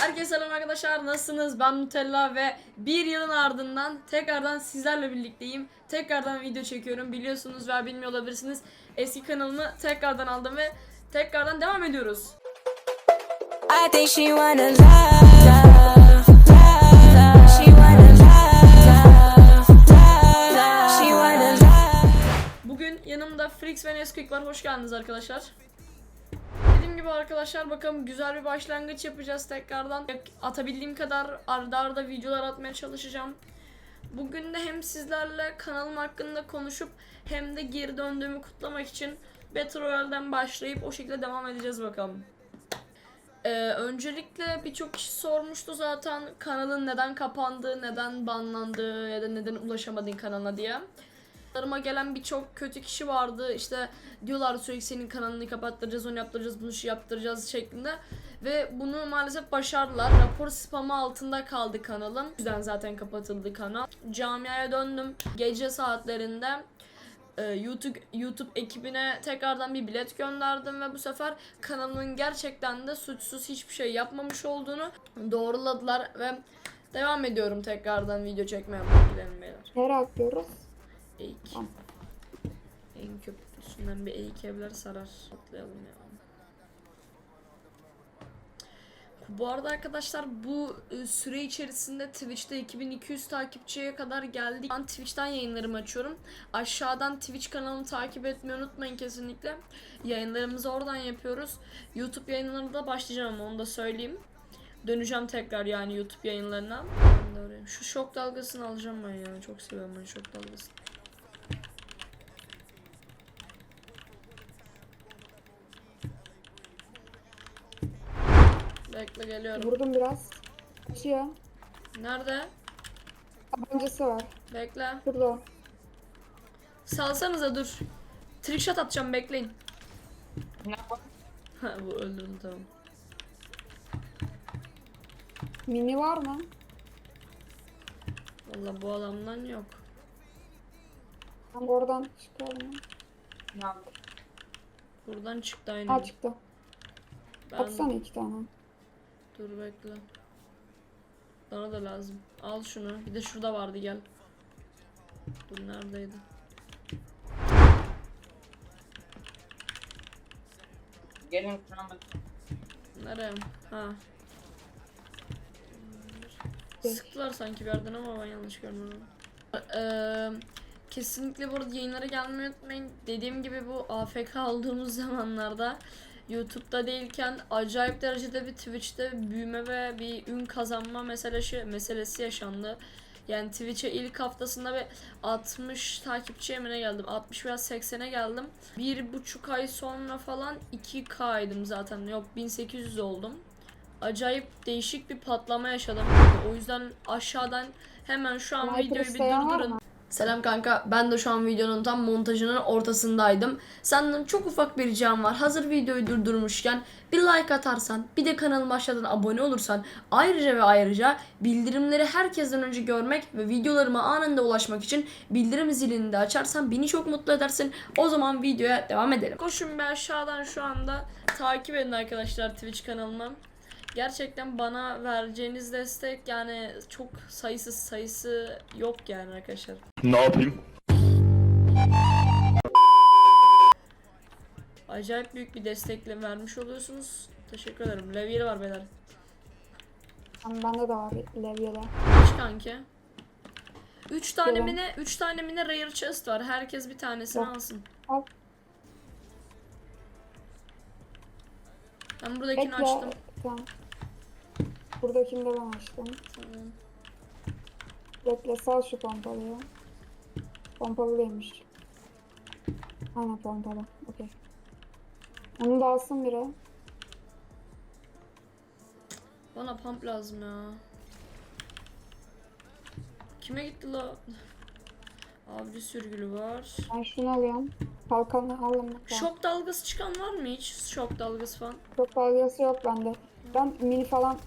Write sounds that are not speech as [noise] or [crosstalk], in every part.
Herkese selam arkadaşlar nasılsınız? Ben Nutella ve bir yılın ardından tekrardan sizlerle birlikteyim. Tekrardan video çekiyorum biliyorsunuz veya bilmiyor olabilirsiniz. Eski kanalımı tekrardan aldım ve tekrardan devam ediyoruz. I think she wanna love. Bugün yanımda Frix ve Nesquik var. Hoş geldiniz arkadaşlar. Dediğim gibi arkadaşlar bakalım güzel bir başlangıç yapacağız tekrardan. Atabildiğim kadar arda arda videolar atmaya çalışacağım. Bugün de hem sizlerle kanalım hakkında konuşup hem de geri döndüğümü kutlamak için Battle Royale'den başlayıp o şekilde devam edeceğiz bakalım. Ee, öncelikle birçok kişi sormuştu zaten kanalın neden kapandığı, neden banlandığı ya da neden ulaşamadığın kanalına diye. Yanıma gelen birçok kötü kişi vardı. İşte diyorlar sürekli senin kanalını kapattıracağız, onu yaptıracağız, bunu şey yaptıracağız şeklinde. Ve bunu maalesef başardılar. Rapor spamı altında kaldı kanalım. O yüzden zaten kapatıldı kanal. Camiaya döndüm. Gece saatlerinde e, YouTube YouTube ekibine tekrardan bir bilet gönderdim ve bu sefer kanalın gerçekten de suçsuz hiçbir şey yapmamış olduğunu doğruladılar ve devam ediyorum tekrardan video çekmeye beyler. Nereye atlıyoruz? Eğik. Tamam. En köprüsünden bir eğik evler sarar. Atlayalım ya. Bu arada arkadaşlar bu e, süre içerisinde Twitch'te 2200 takipçiye kadar geldik. Ben Twitch'ten yayınlarımı açıyorum. Aşağıdan Twitch kanalımı takip etmeyi unutmayın kesinlikle. Yayınlarımızı oradan yapıyoruz. YouTube yayınlarına da başlayacağım ama onu da söyleyeyim. Döneceğim tekrar yani YouTube yayınlarına. Şu şok dalgasını alacağım ben ya. Çok seviyorum ben şok dalgasını. Bekle geliyorum. Vurdum biraz. Kaçıyor. Nerede? Tabancası var. Bekle. Şurada. o. Salsanıza dur. Trickshot atacağım bekleyin. Ha bu öldürdüm tamam. Mini var mı? Valla bu adamdan yok. Ben oradan çıkalım. Buradan çıktı aynı. Ha çıktı. Ben... Atsana iki tane. Dur bekle. Bana da lazım. Al şunu. Bir de şurada vardı gel. Dur neredeydi? Gelin sana Nereye? Ha. Sıktılar sanki bir yerden ama ben yanlış görmedim. Eee kesinlikle bu arada yayınlara gelmeyi unutmayın. Dediğim gibi bu AFK olduğumuz [laughs] zamanlarda YouTube'da değilken acayip derecede bir Twitch'te büyüme ve bir ün kazanma meselesi meselesi yaşandı. Yani Twitch'e ilk haftasında bir 60 takipçiye mi ne geldim? 60 veya 80'e geldim. Bir buçuk ay sonra falan 2K'ydım zaten. Yok 1800 oldum acayip değişik bir patlama yaşadım. O yüzden aşağıdan hemen şu an videoyu bir durdurun. Selam kanka. Ben de şu an videonun tam montajının ortasındaydım. Senden çok ufak bir ricam var. Hazır videoyu durdurmuşken bir like atarsan, bir de kanalıma aşağıdan abone olursan, ayrıca ve ayrıca bildirimleri herkesten önce görmek ve videolarıma anında ulaşmak için bildirim zilini de açarsan beni çok mutlu edersin. O zaman videoya devam edelim. Koşun bir aşağıdan şu anda takip edin arkadaşlar Twitch kanalımı. Gerçekten bana vereceğiniz destek yani çok sayısız sayısı yok yani arkadaşlar. Ne yapayım? Acayip büyük bir destekle vermiş oluyorsunuz. Teşekkür ederim. Levye var beyler. Bende de var levyeler. Kaç kanki? 3 tane mi ne? 3 tane mi ne rare chest var. Herkes bir tanesini Yok. alsın. Al. Ben buradakini Bekle. açtım. Tamam. Buradakini de ben açtım. Tamam. Bekle sal şu pompalıyı. Pompalı değilmiş. Aynen pompalı. Okey. Onu da alsın biri. Bana pump lazım ya. Kime gitti la? Avcı sürgülü var. Ben şunu alıyorum. Kalkanı alın. Şok dalgası çıkan var mı hiç? Şok dalgası falan. Çok fazlası yok bende. Ben mini falan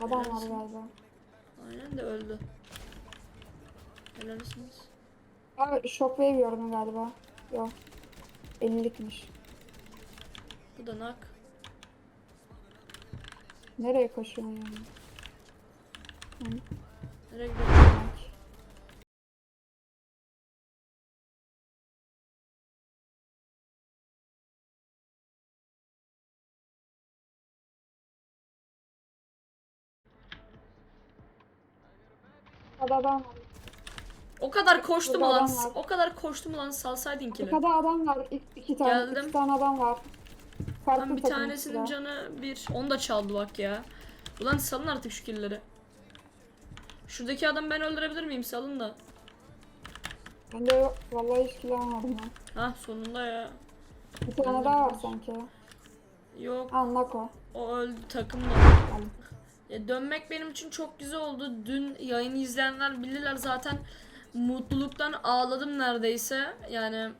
adam var galiba. Aynen de öldü. Helalsiniz. Abi shockwave gördüm galiba. Yok. 50'likmiş. Bu da nak. Nereye koşuyorsun yani? Nereye gidiyorsun? Hadi adam var. O kadar koştum Burada lan. adam var. O kadar koştum lan salsaydın kili. Arkada adam var. İki, iki tane. Geldim. iki tane adam var. Farklı Lan bir takım tanesinin de. canı bir. Onu da çaldı bak ya. Ulan salın artık şu killeri. Şuradaki adamı ben öldürebilir miyim? Salın da. Ben de yok. Vallahi hiç kill almadım ya. Hah sonunda ya. Bir tane daha var sanki. Yok Al Nako. o öldü takım da. Ya dönmek benim için çok güzel oldu. Dün yayını izleyenler bilirler zaten mutluluktan ağladım neredeyse. Yani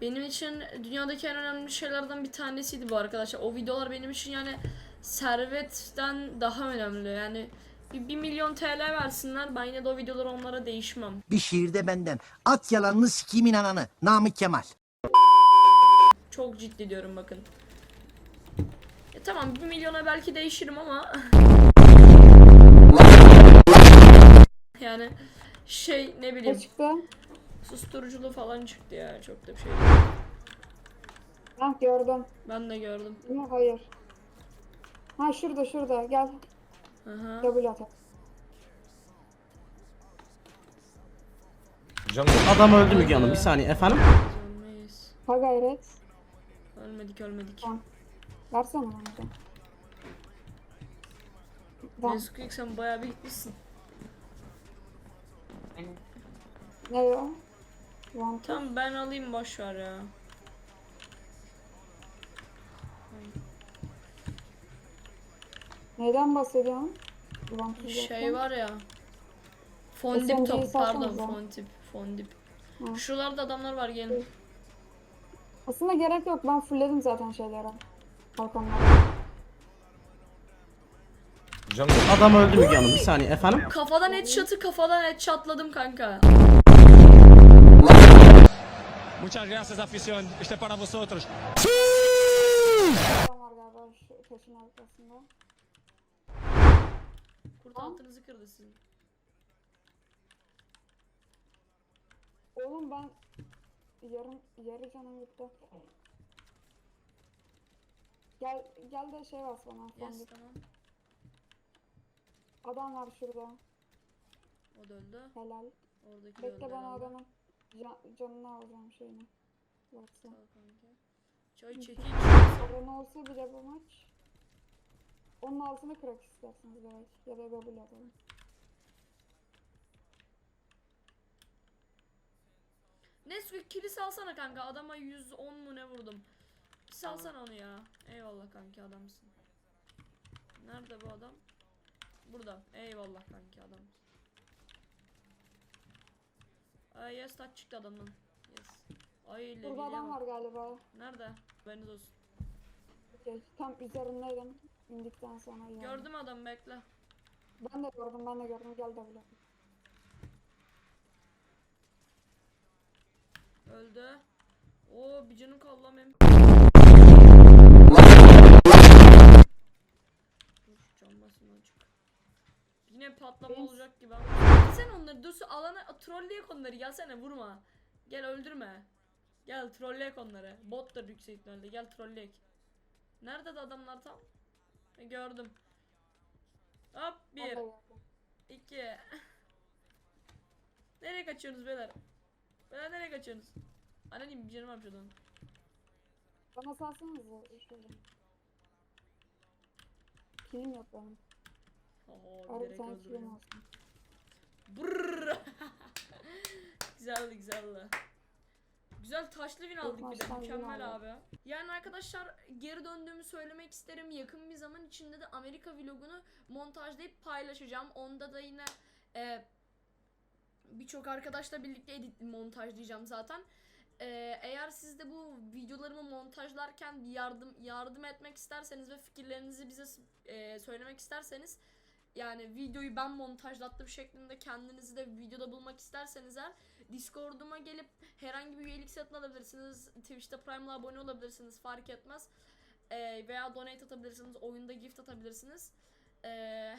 benim için dünyadaki en önemli şeylerden bir tanesiydi bu arkadaşlar. O videolar benim için yani servetten daha önemli. Yani bir, bir milyon TL versinler ben yine de o videoları onlara değişmem. Bir şiirde benden. At yalanını sikimin ananı. Namık Kemal. Çok ciddi diyorum bakın. Tamam bir milyona belki değişirim ama [laughs] yani şey ne Ne bileyim çıktı? susturuculu falan çıktı ya çok da bir şey. değil. Ha gördüm. Ben de gördüm. Mi? Hayır. Ha şurada şurada. Gel. Aha. Double atak. Adam öldü Müge Hanım. Bir saniye efendim. Ölmeyiz. Ha gayret. Ölmedik ölmedik. Tamam. Versene de. Tamam. Nesquik sen bayağı bir gitmişsin. Ne o? Two. Tamam ben alayım boş ver ya. Neyden bahsediyorsun? Two Şey var ya. Fondip top pardon fondip fondip. Hı. Şuralarda adamlar var gelin. Aslında gerek yok. Ben fullledim zaten Kalkanları. Adam öldü Müge Hanım. Bir saniye efendim. Kafadan headshot'ı kafadan headshotladım kanka. Muchas gracias, afición. Este para vosotros. Adam var galiba şu taşın arkasında. Kurt altınızı kırdı sizin. Oğlum ben yarım yarı canım gitti. Gel gel de şey bas bana. Yes Yes. tamam. Adam var şurada. O da öldü. Helal. Oradaki de öldü. Bekle ben herhalde. adamın can, canını alacağım şeyini. Baksana. Sağ ol kanka. Çay çekil. Sorun olsa bile bu maç. Onun altını kırak isterseniz belki. Ya da double atalım. Nesquik kili salsana kanka. Adama 110 mu ne vurdum. Salsana onu ya. Eyvallah kanki adamsın. Nerede bu adam? Burada. Eyvallah kanki adam. Ay yes taç çıktı adamdan. Yes. Ay Burada levye adam var galiba. Nerede? Haberiniz olsun. Okey, Tam üzerindeydim. İndikten sonra oldu. Gördüm adamı bekle. Ben de gördüm ben de gördüm. Gel double at. Öldü. Oo bir canım kaldı lan benim. Basın açık. Yine patlama Benim- olacak gibi ama. Sen onları dur alana trolleyek onları gelsene vurma. Gel öldürme. Gel trolleyek onları. Botlar yüksek ihtimalle gel trolleyek. Nerede de adamlar tam? E, gördüm. Hop bir, iki. [laughs] nereye kaçıyorsunuz beyler? Beyler nereye kaçıyorsunuz? Annenim bir canım var şuradan. Bana salsanıza şöyle. Kilim yok benim. Bir direkt öldürüyorum. olsun. Brrr. güzeldi güzeldi. Güzel taşlı win aldık bir de mükemmel abi. Yani arkadaşlar geri döndüğümü söylemek isterim. Yakın bir zaman içinde de Amerika vlogunu montajlayıp paylaşacağım. Onda da yine e, birçok arkadaşla birlikte edit montajlayacağım zaten. E, eğer siz de bu videolarımı montajlarken yardım yardım etmek isterseniz ve fikirlerinizi bize e, söylemek isterseniz yani videoyu ben montajlattım şeklinde kendinizi de videoda bulmak isterseniz eğer Discord'uma gelip herhangi bir üyelik satın alabilirsiniz. Twitch'te Prime'la abone olabilirsiniz fark etmez. e, veya donate atabilirsiniz, oyunda gift atabilirsiniz. E,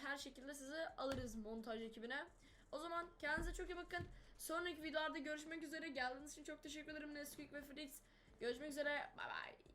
her şekilde sizi alırız montaj ekibine. O zaman kendinize çok iyi bakın. Sonraki videolarda görüşmek üzere. Geldiğiniz için çok teşekkür ederim Nesquik ve Frix. Görüşmek üzere. Bay bay.